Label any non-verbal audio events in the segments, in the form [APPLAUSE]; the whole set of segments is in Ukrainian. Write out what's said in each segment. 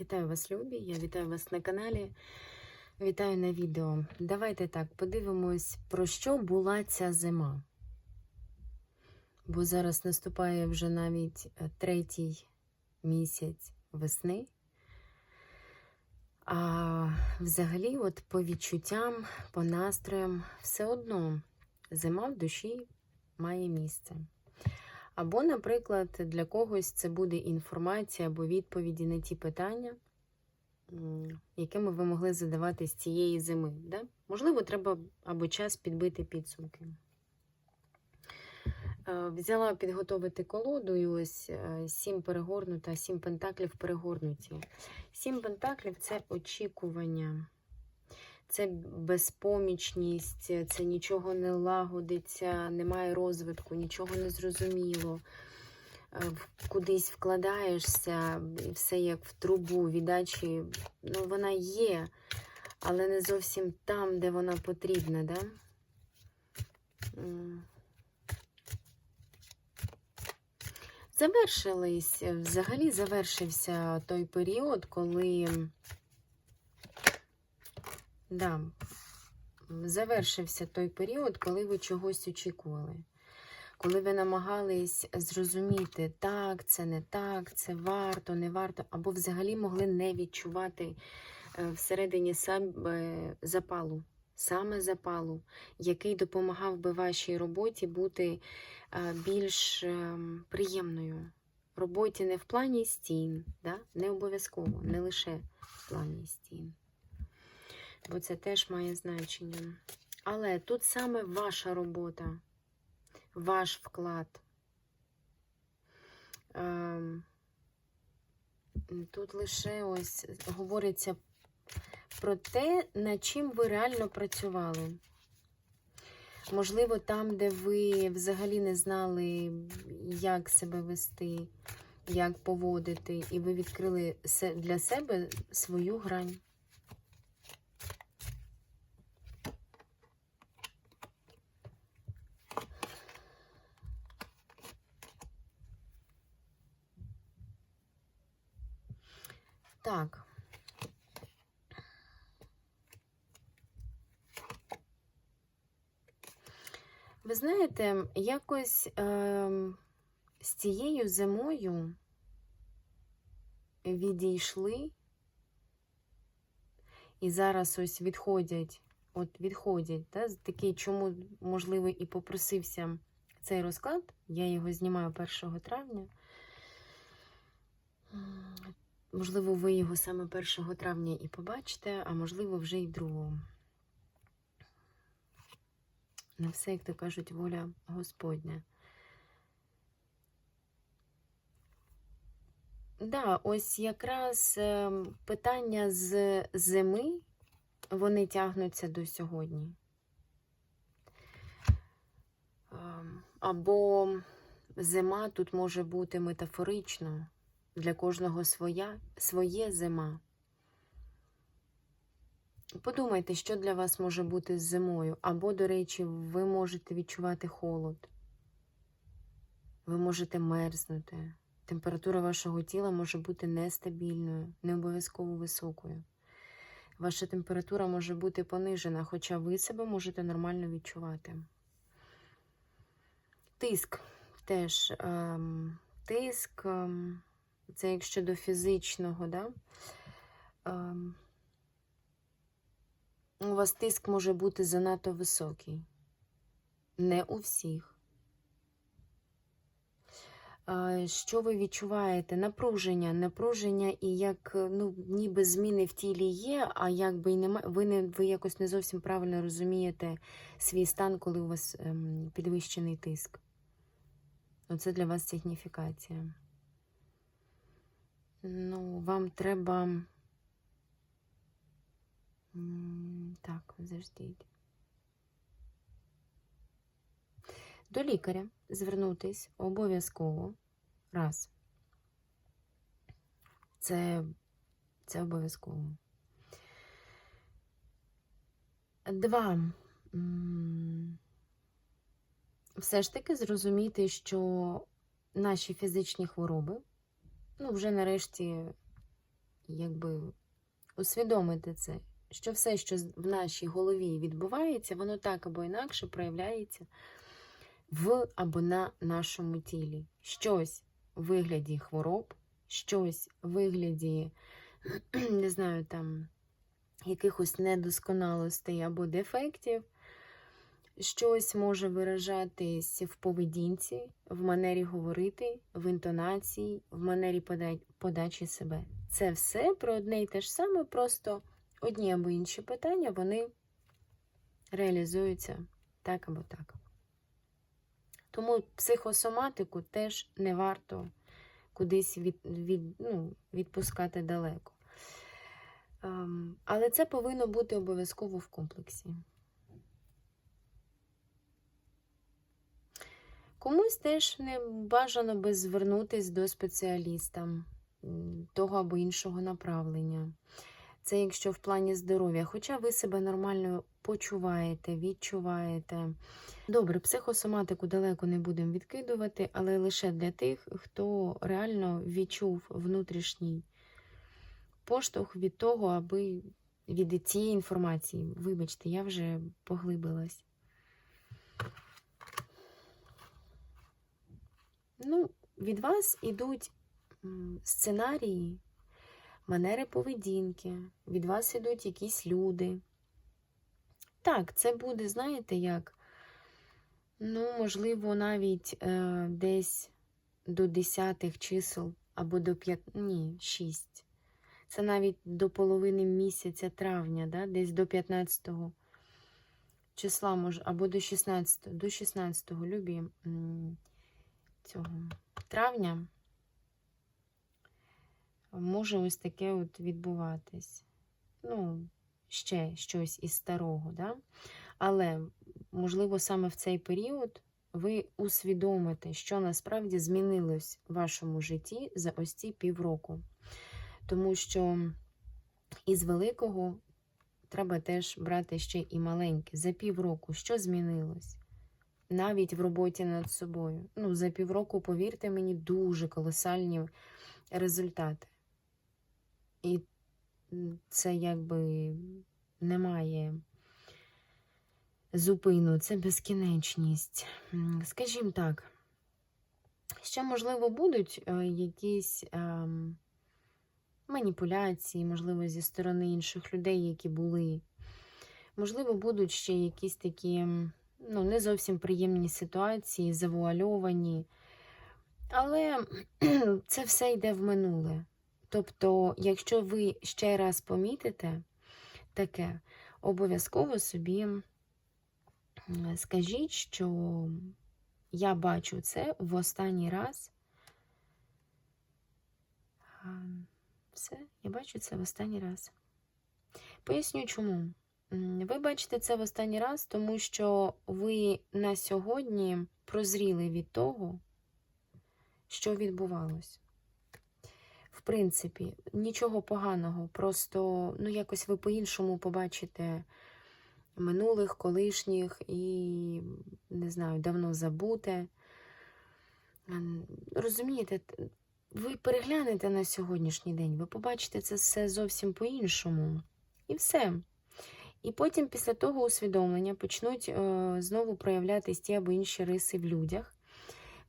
Вітаю вас, любі! Я вітаю вас на каналі. Вітаю на відео. Давайте так подивимось, про що була ця зима. Бо зараз наступає вже навіть е, третій місяць весни. А взагалі, от по відчуттям, по настроям, все одно зима в душі має місце. Або, наприклад, для когось це буде інформація або відповіді на ті питання, якими ви могли задавати з цієї зими. Да? Можливо, треба або час підбити підсумки. Е, Взяла підготовити колоду, і ось е, сім перегорнута, сім пентаклів перегорнуті. Сім пентаклів це очікування, це безпомічність, це нічого не лагодиться, немає розвитку, нічого не зрозуміло. Е, Кудись вкладаєшся, і все як в трубу віддачі. Ну, вона є, але не зовсім там, де вона потрібна, да? Завершились, взагалі завершився той період, коли да, завершився той період, коли ви чогось очікували. Коли ви намагались зрозуміти, так, це не так, це варто, не варто, або взагалі могли не відчувати е, всередині себе запалу, саме запалу, який допомагав би вашій роботі бути е, більш е, приємною. Роботі не в плані стін, да? не обов'язково, не лише в плані стін. Бо це теж має значення. Але тут саме ваша робота, ваш вклад. Ем, Тут лише ось говориться про те, над чим ви реально працювали. Можливо, там, де ви взагалі не знали, як себе вести, як поводити, і ви відкрили для себе свою грань. Так. Ви знаєте, якось ем, з цією зимою відійшли, і зараз ось відходять, от відходять, з- такий, чому, можливо, і попросився цей розклад. Я його знімаю 1 травня. Можливо, ви його саме 1 травня і побачите, а можливо, вже й 2. На все, як то кажуть, воля Господня. Да, ось якраз ем, питання з зими, вони тягнуться до сьогодні. Ем, Або зима тут може бути метафорично, для кожного своя, своє зима. Подумайте, що для вас може бути з зимою. Або, до речі, ви можете відчувати холод. Ви можете мерзнути. Температура вашого тіла може бути нестабільною, не обов'язково високою. Ваша температура може бути понижена, хоча ви себе можете нормально відчувати. Тиск теж. Ем, тиск, ем, це якщо до фізичного, да? Ем, у вас тиск може бути занадто високий. Не у всіх. Що ви відчуваєте? Напруження, напруження і як ну, ніби зміни в тілі є, а якби й немає, ви, не, ви якось не зовсім правильно розумієте свій стан, коли у вас ем, підвищений тиск. Оце для вас сигніфікація. Ну, вам треба. Так, заждіть. До лікаря звернутись обов'язково. Раз. Це, це обов'язково. Два. Все ж таки зрозуміти, що наші фізичні хвороби, ну, вже нарешті якби усвідомити це, що все, що в нашій голові відбувається, воно так або інакше проявляється в або на нашому тілі. Щось в вигляді хвороб, щось в вигляді, [CLEARS THROAT] не знаю, там якихось недосконалостей або дефектів. Щось може виражатись в поведінці, в манері говорити, в інтонації, в манері подачі себе. Це все про одне і те ж саме, просто одні або інші питання вони реалізуються так або так. Тому психосоматику теж не варто кудись від, від, ну, відпускати далеко. Ем, але це повинно бути обов'язково в комплексі. Комусь теж не бажано би звернутись до спеціаліста того або іншого направлення. Це якщо в плані здоров'я, хоча ви себе нормально почуваєте, відчуваєте. Добре, психосоматику далеко не будемо відкидувати, але лише для тих, хто реально відчув внутрішній поштовх від того, аби від цієї інформації. Вибачте, я вже поглибилась. Ну, від вас ідуть сценарії, манери поведінки, від вас ідуть якісь люди. Так, це буде, знаєте, як, ну, можливо, навіть е, десь до десятих чисел або до п'ят... ні, шість. Це навіть до половини місяця травня, да? десь до 15 числа, може, або до 16, до 16 любі цього травня може ось таке от відбуватись. Ну, ще щось із старого, да? але, можливо, саме в цей період ви усвідомите, що насправді змінилось в вашому житті за ось ці півроку. Тому що із великого треба теж брати ще і маленьке. За півроку що змінилось? Навіть в роботі над собою. Ну, за півроку, повірте мені, дуже колосальні результати. І це якби немає зупину, це безкінечність. Скажімо так, ще, можливо, будуть е, якісь ем, маніпуляції, можливо, зі сторони інших людей, які були. Можливо, будуть ще якісь такі ну, не зовсім приємні ситуації, завуальовані. Але [CLEARS THROAT] це все йде в минуле. Тобто, якщо ви ще раз помітите таке, обов'язково собі скажіть, що я бачу це в останній раз. Все, я бачу це в останній раз. Поясню чому. Ви бачите це в останній раз, тому що ви на сьогодні прозріли від того, що відбувалось. В принципі, нічого поганого, просто ну, якось ви по-іншому побачите минулих, колишніх і, не знаю, давно забуте. Розумієте, ви переглянете на сьогоднішній день, ви побачите це все зовсім по-іншому. І все. І потім, після того усвідомлення, почнуть е, знову проявлятись ті або інші риси в людях.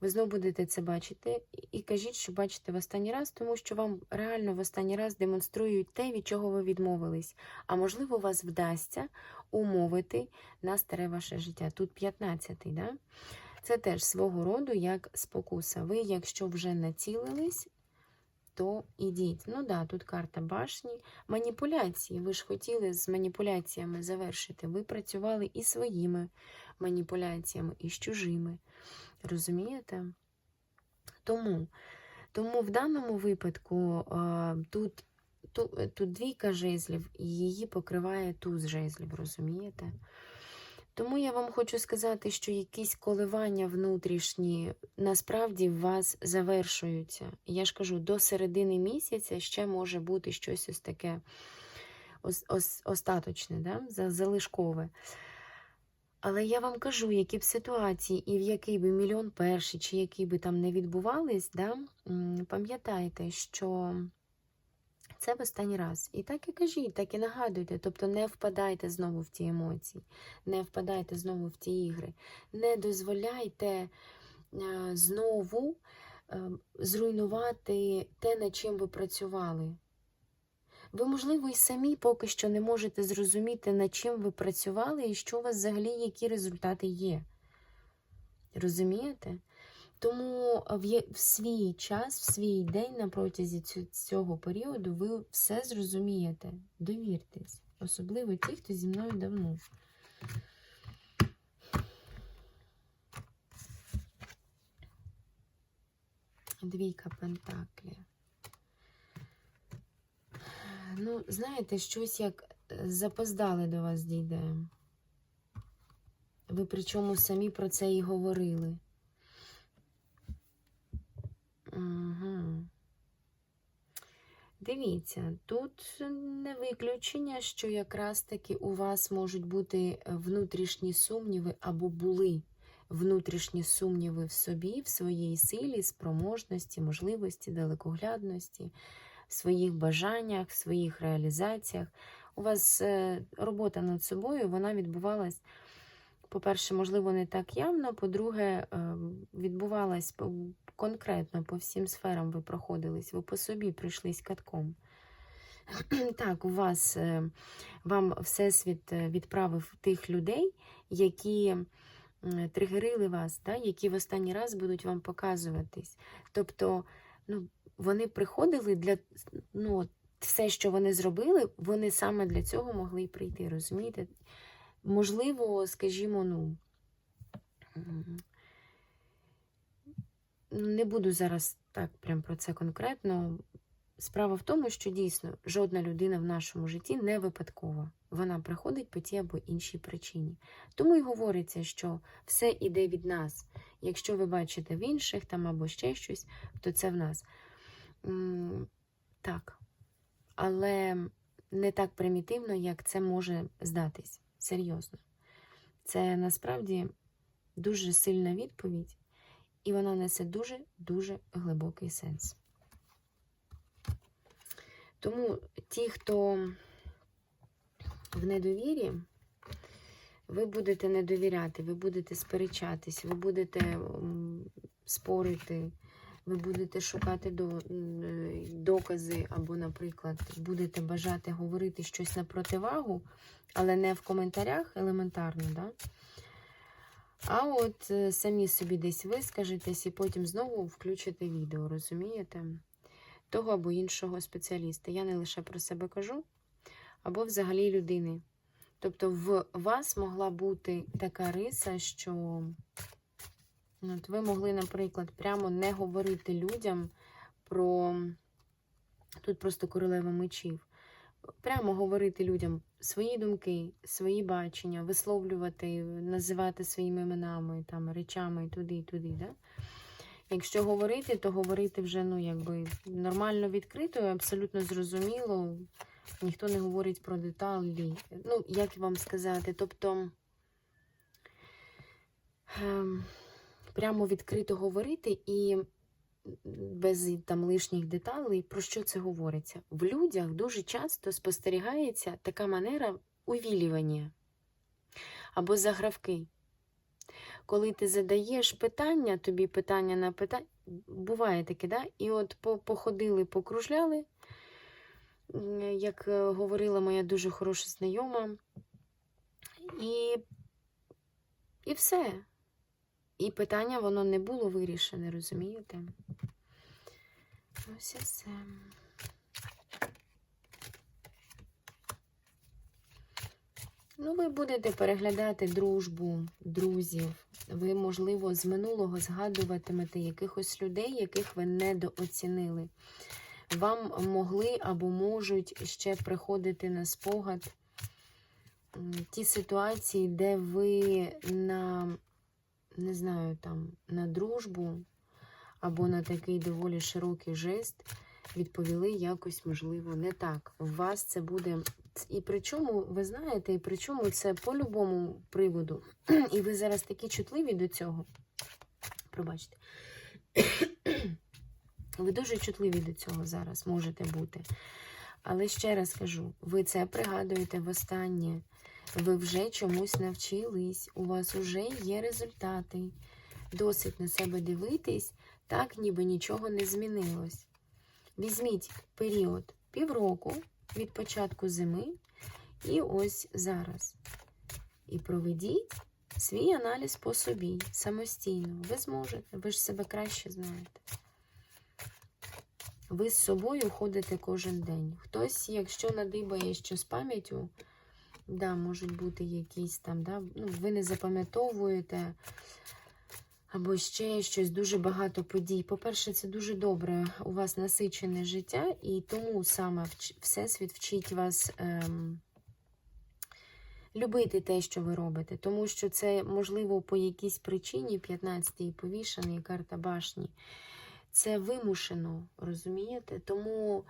Ви знову будете це бачити і кажіть, що бачите в останній раз, тому що вам реально в останній раз демонструють те, від чого ви відмовились. А можливо, вас вдасться умовити на старе ваше життя. Тут 15-й, да? Це теж свого роду як спокуса. Ви, якщо вже націлились, то ідіть. Ну да, тут карта башні. Маніпуляції. Ви ж хотіли з маніпуляціями завершити. Ви працювали і своїми маніпуляціями, і з чужими. Розумієте? Тому, тому в даному випадку тут, тут, тут двійка жезлів, і її покриває туз жезлів, розумієте? Тому я вам хочу сказати, що якісь коливання внутрішні насправді в вас завершуються. Я ж кажу, до середини місяця ще може бути щось ось таке ос, ос, остаточне, да? залишкове. Але я вам кажу, які б ситуації, і в який би мільйон перший, чи який би там не відбувались, да? пам'ятайте, що Це в останній раз. І так і кажіть, так і нагадуйте. Тобто не впадайте знову в ті емоції, не впадайте знову в ті ігри, не дозволяйте е, знову е, зруйнувати те, над чим ви працювали. Ви, можливо, і самі поки що не можете зрозуміти, над чим ви працювали і що у вас взагалі, які результати є. Розумієте? Тому в, в свій час, в свій день на протязі цього періоду ви все зрозумієте. Довіртесь. Особливо ті, хто зі мною давно. Двійка Пентаклів. Ну, знаєте, щось як е, запоздали до вас дійде. Ви причому самі про це і говорили. Угу. Дивіться, тут не виключення, що якраз таки у вас можуть бути внутрішні сумніви або були внутрішні сумніви в собі, в своїй силі, спроможності, можливості, далекоглядності, в своїх бажаннях, в своїх реалізаціях. У вас е, робота над собою вона відбувалась, по-перше, можливо, не так явно. По-друге, е, відбувалась конкретно по всім сферам ви проходились, ви по собі прийшлись катком. [CLEARS THROAT] Так, у вас е, вам Всесвіт е, відправив тих людей, які тригерили вас, да, які в останній раз будуть вам показуватись. Тобто, ну, вони приходили для ну, все, що вони зробили, вони саме для цього могли й прийти, розумієте? Можливо, скажімо, ну. Не буду зараз так прям про це конкретно. Справа в тому, що дійсно жодна людина в нашому житті не випадкова. Вона приходить по тій або іншій причині. Тому й говориться, що все іде від нас. Якщо ви бачите в інших там або ще щось, то це в нас. Так. Але не так примітивно, як це може здатись. Серйозно. Це насправді дуже сильна відповідь, і вона несе дуже-дуже глибокий сенс. Тому ті, хто в недовірі, ви будете не довіряти, ви будете сперечатись, ви будете спорити, ви будете шукати докази, або, наприклад, будете бажати говорити щось на противагу, але не в коментарях елементарно, да? А от е, самі собі десь вискажетесь і потім знову включите відео, розумієте? Того або іншого спеціаліста. Я не лише про себе кажу, або взагалі людини. Тобто в вас могла бути така риса, що ну, от ви могли, наприклад, прямо не говорити людям про. Тут просто королева мечів. Прямо говорити людям свої думки, свої бачення, висловлювати, називати своїми іменами, там, речами туди, і туди. Да? Якщо говорити, то говорити вже ну, якби нормально відкрито, абсолютно зрозуміло. Ніхто не говорить про деталі. Ну, як вам сказати, тобто ем, прямо відкрито говорити і без там лишніх деталей, про що це говориться? В людях дуже часто спостерігається така манера увілювання або загравки. Коли ти задаєш питання, тобі питання на питання, буває таке, да? І от походили, покружляли, як е, говорила моя дуже хороша знайома, і, і все. І питання воно не було вирішене, розумієте? Ось і все. Ну, ви будете переглядати дружбу, друзів. Ви, можливо, з минулого згадуватимете якихось людей, яких ви недооцінили. Вам могли або можуть ще приходити на спогад ті ситуації, де ви на, не знаю, там, на дружбу або на такий доволі широкий жест відповіли якось, можливо, не так. У вас це буде. І причому, ви знаєте, і причому це по любому приводу. І ви зараз такі чутливі до цього. Пробачте. Ви дуже чутливі до цього зараз можете бути. Але ще раз кажу, ви це пригадуєте востаннє. Ви вже чомусь навчились, у вас вже є результати. Досить на себе дивитись, так ніби нічого не змінилось. Візьміть період півроку від початку зими і ось зараз. І проведіть свій аналіз по собі самостійно. Ви зможете, ви ж себе краще знаєте. Ви з собою ходите кожен день. Хтось, якщо надибає що з пам'яттю, да, можуть бути якісь там, да, ну, ви не запам'ятовуєте, або ще щось дуже багато подій. По-перше, це дуже добре. У вас насичене життя, і тому саме Всесвіт вчить вас ем, любити те, що ви робите. Тому що це, можливо, по якійсь причині 15-й повішений карта башні. Це вимушено, розумієте? Тому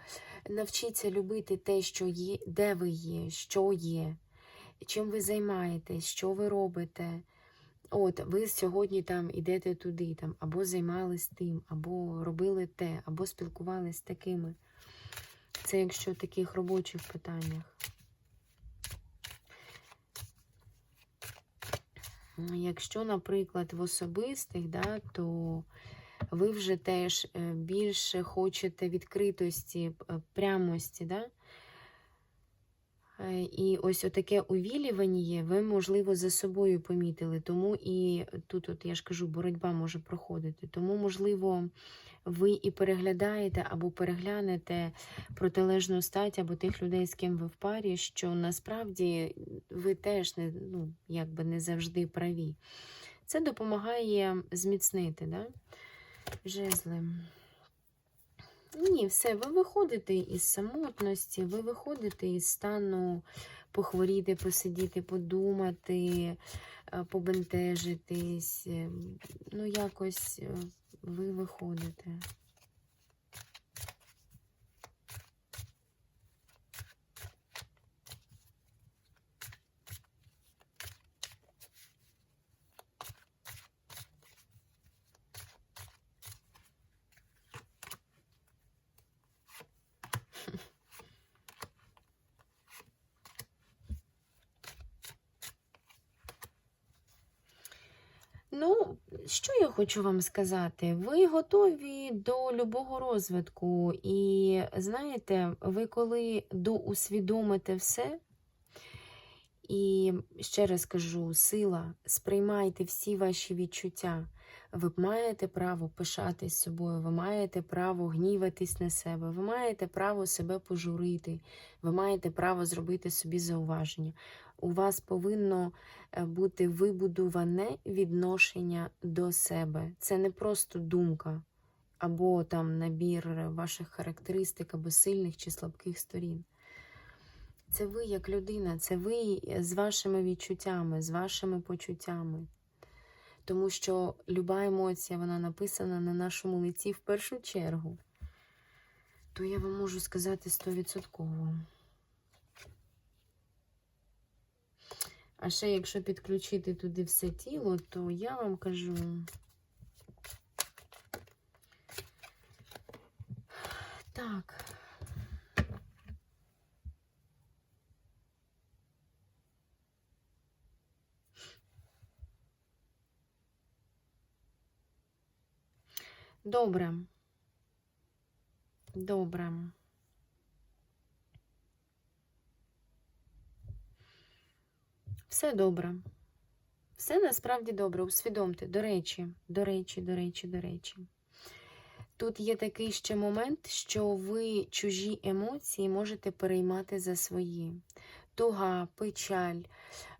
навчіться любити те, що є, де ви є, що є, чим ви займаєтесь, що ви робите. От, ви сьогодні там ідете туди, там, або займались тим, або робили те, або спілкувались з такими. Це якщо в таких робочих питаннях. Якщо, наприклад, в особистих, да, то ви вже теж е, більше хочете відкритості, е, прямості, да? Е, І ось отаке увілювання ви, можливо, за собою помітили. Тому і тут, от я ж кажу, боротьба може проходити. Тому, можливо, ви і переглядаєте або переглянете протилежну стать або тих людей, з ким ви в парі, що насправді ви теж не, ну, якби не завжди праві. Це допомагає зміцнити, да? жезли. Ні, все, ви виходите із самотності, ви виходите із стану похворіти, посидіти, подумати, е, побентежитись. е, Ну, якось е, ви виходите. Ну, що я хочу вам сказати? Ви готові до любого розвитку. І знаєте, ви коли доусвідомите все, і ще раз кажу, сила, сприймайте всі ваші відчуття. Ви маєте право пишатись собою, ви маєте право гніватись на себе, ви маєте право себе пожурити, ви маєте право зробити собі зауваження. У вас повинно е, бути вибудуване відношення до себе. Це не просто думка або там набір ваших характеристик або сильних чи слабких сторін. Це ви як людина, це ви з вашими відчуттями, з вашими почуттями. Тому що люба емоція, вона написана на нашому лиці в першу чергу. То я вам можу сказати стовідсотково. А ще якщо підключити туди все тіло, то я вам кажу. Так. Добре. Добре. Все добре. Все насправді добре. Усвідомте. До речі, до речі, до речі, до речі. Тут є такий ще момент, що ви чужі емоції можете переймати за свої. Туга, печаль,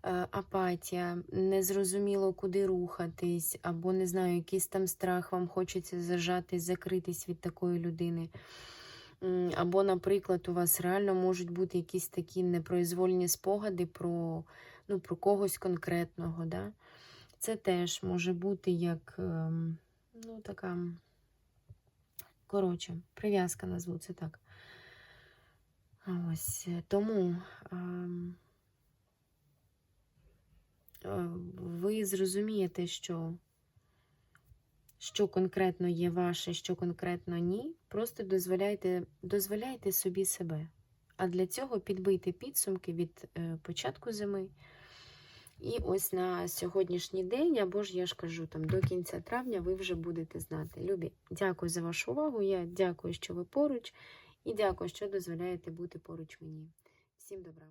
е, апатія, незрозуміло, куди рухатись, або не знаю, якийсь там страх, вам хочеться зажатись, закритись від такої людини. Або, наприклад, у вас реально можуть бути якісь такі непроизвольні спогади про, ну, про когось конкретного. Да? Це теж може бути як ем, ну, така. Коротше, прив'язка назву це так. Ось е, тому е, ви зрозумієте, що, що конкретно є ваше, що конкретно ні. Просто дозволяйте, дозволяйте собі себе. А для цього підбийте підсумки від е, початку зими. І ось на сьогоднішній день, або ж я ж кажу, там до кінця травня ви вже будете знати. Любі, дякую за вашу увагу. Я дякую, що ви поруч, і дякую, що дозволяєте бути поруч мені. Всім добра!